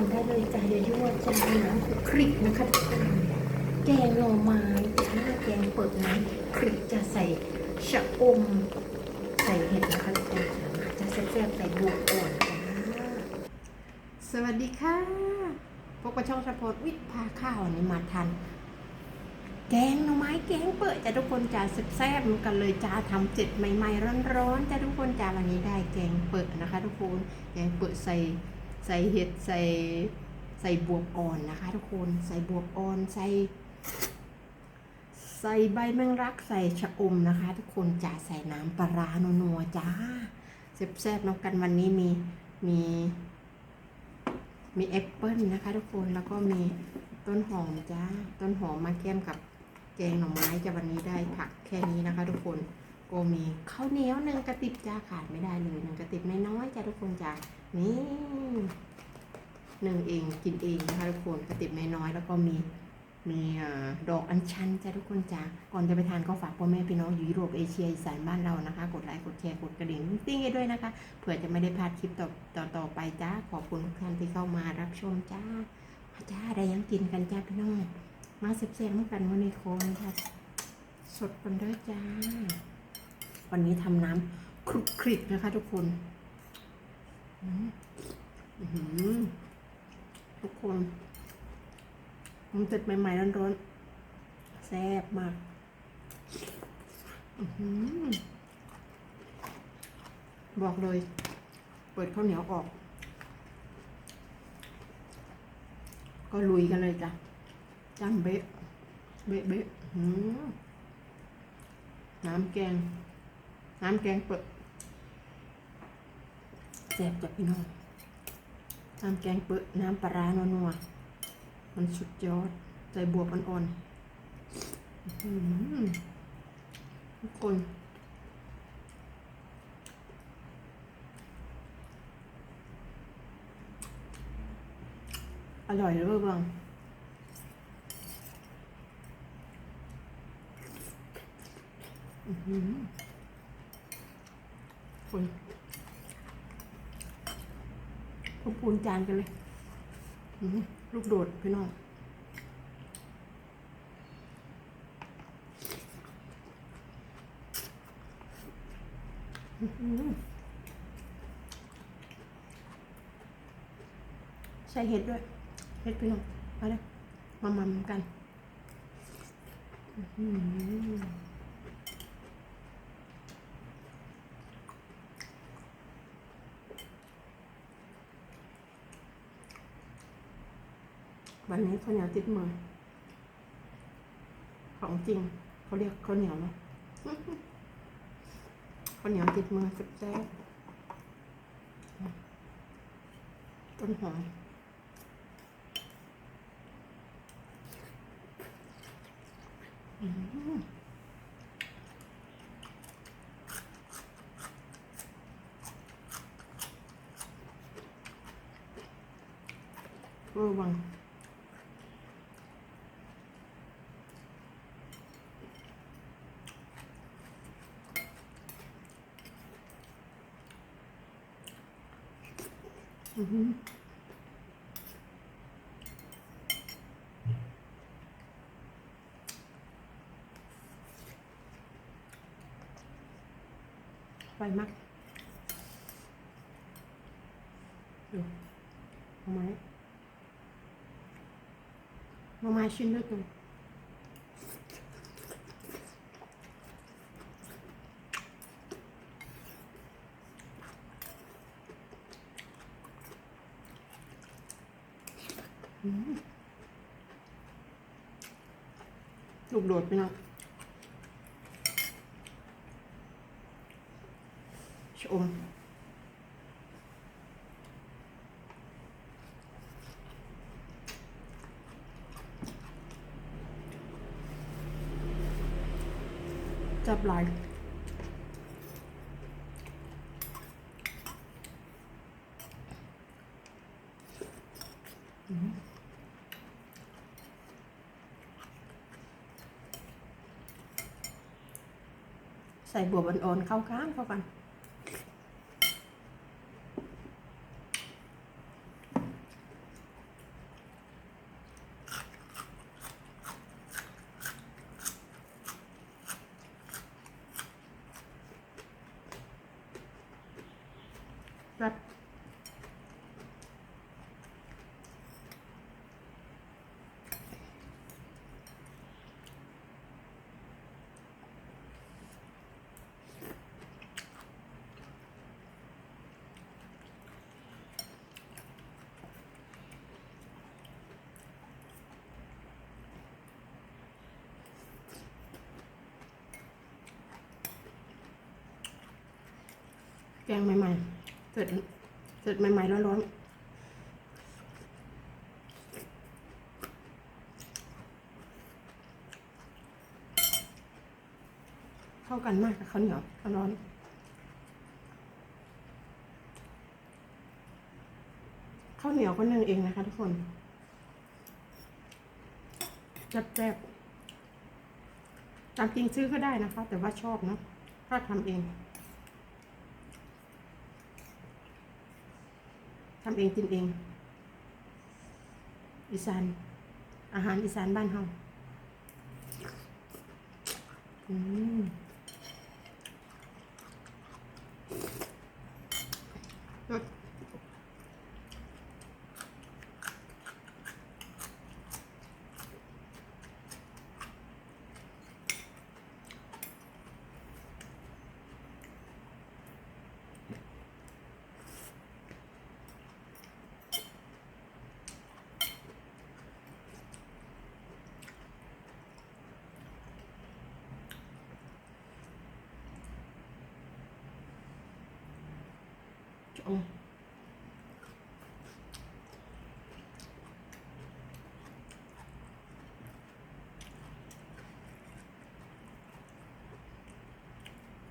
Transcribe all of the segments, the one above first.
านได้เลยจ้าเดี๋ยวยั่วจ้าน้ำคลุกคลิกนะคะทุกคนแกงหน่อไม้จ้าแกงเปิดน้ำคลิกจะใส่ชะอม ใส่เห็ดนะคะทุกคนจะแซ่บๆใส่บวกอ่อนจ้าสวัสดีค่ะพบกับช่องสปอร์ตวิทย์พาข้าววันนี้มาทัน แกงหน่อไม้แกงเปิดจ้าทุกคนจ้าแซ่บๆกันเลยจ้าทำเจ็ดใหม่ๆร้อนๆจ้าทุกคนจ้าวันนี้ได้แกงเปิดนะคะ ทุกคนแกงเปิดใส่ ใส่เห็ดใส่ใส่บวบอ่อนนะคะ ทุกคนใส่บวบอ่อนใส่ ใส่ใบแมงลักใส่ชะอมนะคะ ทุกคนจ้าใส่น้ำปลาร้านัวๆจ้าแซ่บๆน้องกันวันนี้มีมีมีแอปเปิ้ลนะคะ ทุกคนแล้วก็มีต้นหอมจ้าต้นหอมมาแก้มกับแกงหน่อไม้จะวันนี้ได้ผักแค่นี้นะคะ ทุกคนก็มีข้าวเหนียวหนึ่งกระติบจ้าขาดไม่ได้เลยหนึ่งกระติบน้อยๆจ้าทุกคนจ้า นี่หนึ่งเองกินเองนะคะทุกคนกระติบน้อยๆแล้วก็มีมีดอกอัญชันจ้าทุกคนจ้าก่อนจะไปทานก็ฝากพ่อแม่พี่น้องอยู่ยุโรปเอเชียอีสานบ้านเรานะคะ กดไลค์กดแชร์กดกระดิ่งติ้งให้ด้วยนะคะเผื่อจะไม่ได้พลาดคลิปต่อต่อต่อไปจ้าขอบคุณทุกท่านที่เข้ามารับชมจ้าจ้าได้ยังกินกันจ้าพี่น้องมาเซ็บๆกันวันนี้โคนค่ะสดกันด้วยจ้า วันนี้ทำน้ำคลุกคลิกนะคะทุกคน ทุกคนมันเสร็จใหม่ๆร้อนๆ แซ่บมากบอกเลย เปิดข้าวเหนียวออก ก็ลุยกันเลยจ้ะจ้ำเบะ เบะเบะน้ำแกง น้ำแกงเปิด แซ่บจ้ะพี่น้องน้ำแกงเปิดน้ำปลาร้านัวมันสุดยอด ใส่บวบอ่อนๆทุกคนอร่อยเลยบ้างคน พวกปูนจานกันเลย ลูกโดดพี่น้องใส่เห็ดด้วยเฮ็ดพี่น้องมาเลยมามัมกัน อื วันนี้ข้าวเหนียวติดมือ ของจริง เขาเรียกข้าวเหนียวเนาะข้าวเหนียวติดมือแซ่บๆต้นหอมระวังอือหือ ไปมากดูเอาไหมมามาชิ้นด้วยกันอืม ลูกโดดไปเนาะชมจับหลายอืม ใส่บวบอ่อนๆเข้ากันเข้ากัน ค ก งใหม่ๆเสร็จเสร็จใหม่ๆร้อนๆเข้ากันมากกับข้าวเหนียวร้อนข้าวเหนียวก็นึ่งเองนะคะทุกคนจัดแซ่บตามจริงซื้อก็ได้นะคะ แต่ว่าชอบเนาะก็ทำเอง ทำเองกินเอง อีสาน อาหารอีสานบ้านเฮาอืม โอ้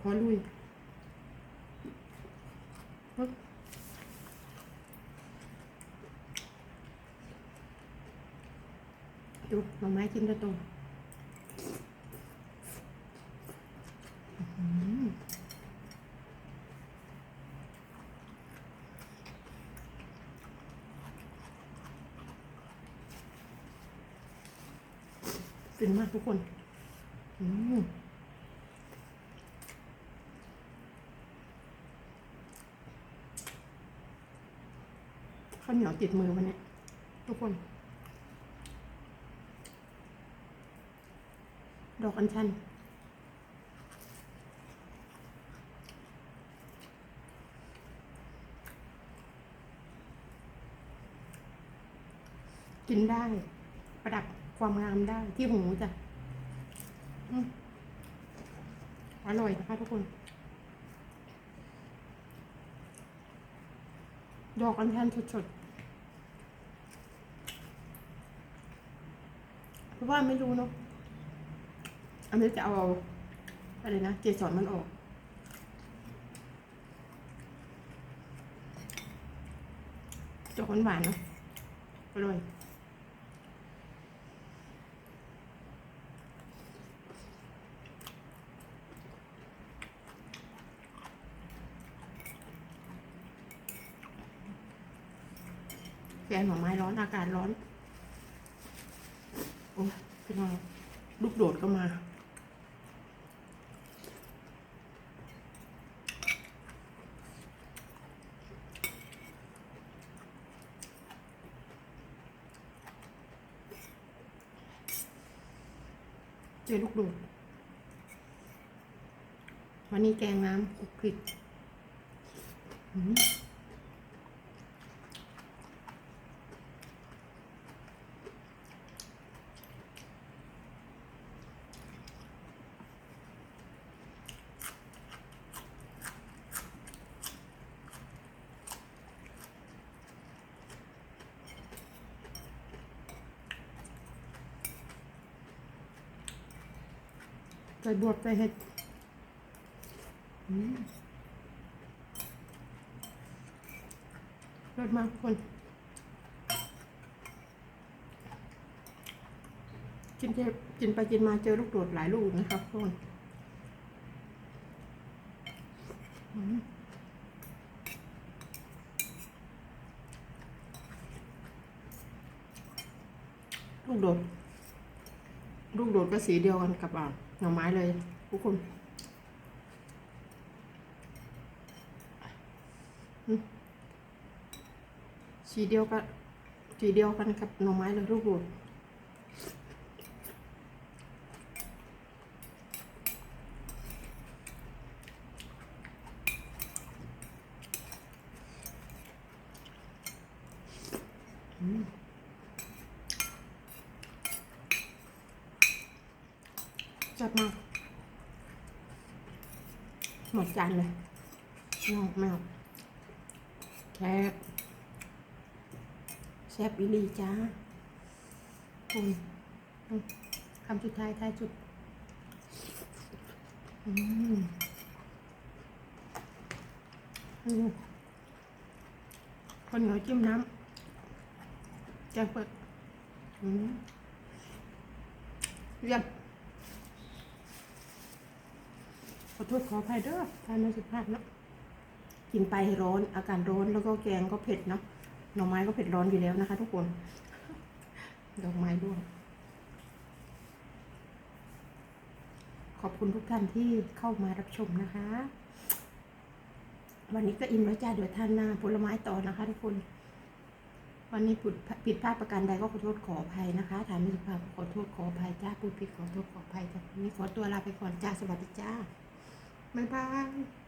ขอลุยปึ๊บดูหน่อไม้กินตัวโตอื้อหือ ฟิ นมากทุกคน อืมข้าวเหนียวติดมือวันนี้ทุกคน ดอกอัญชันกินได้ ประดับ ความงามได้ที่หูจ้ะอืมอร่อยนะคะทุกคน ดอกอัญชันสดๆ เพราะว่าไม่รู้เนาะ อันนี้จะเอาอะไรนะ เกสรมันออกจะหวานๆเนาะอร่อย แกงหน่อไม้ร้อนอากาศร้อน โอ้ยพี่น้องลูกโดดก็มา เจอลูกโดด วันนี้แกงน้ำคลุกคลิกอืม ส่บวบใส่เห็ดรสมากคน กินเจกินไปกินมาเจอลูกโดดหลายลูกนะครับทุกคนลูกโดด ลูกโดดก็สีเดียวกันกับอ่า หน่อไม้เลยทุกคนสีเดียวกันสีเดียวกันกับหน่อไม้เลยทุกคนดอืม จัดมาก หมดจานเลยนอกมากแซ่บแซ่บอีหลีจ้าคุณคำสุดท้ายท้ายสุดอืมอืมคนเหนียวจิ้มน้ำแกงเปิดอืมเรียบขอ โทษขออภัยเด้อทานไม่สุภาพเนาะกินไปร้อนอาการร้อนแล้วก็แกงก็เผ็ดเนาะหน่อไม้ก็เผ็ดร้อนอยู่แล้วนะคะ ทุกคนดอกไม้ด้วยขอบคุณทุกท่านที่เข้ามารับชมนะคะ วันนี้ก็อิ่มแล้วจ้าเดี๋ยวทานนาผลไม้ต่อนะคะ ทุกคน วันนี้ผิดผิดพลาดประการใดก็ขอโทษขออภัยนะคะ ถามไม่สุภาพขอโทษขออภัยจ้าพูดผิดขอโทษขออภัยจ้าวันนี้ขอตัวลาไปก่อนจ้าสวัสดีจ้า บ๊ายบาย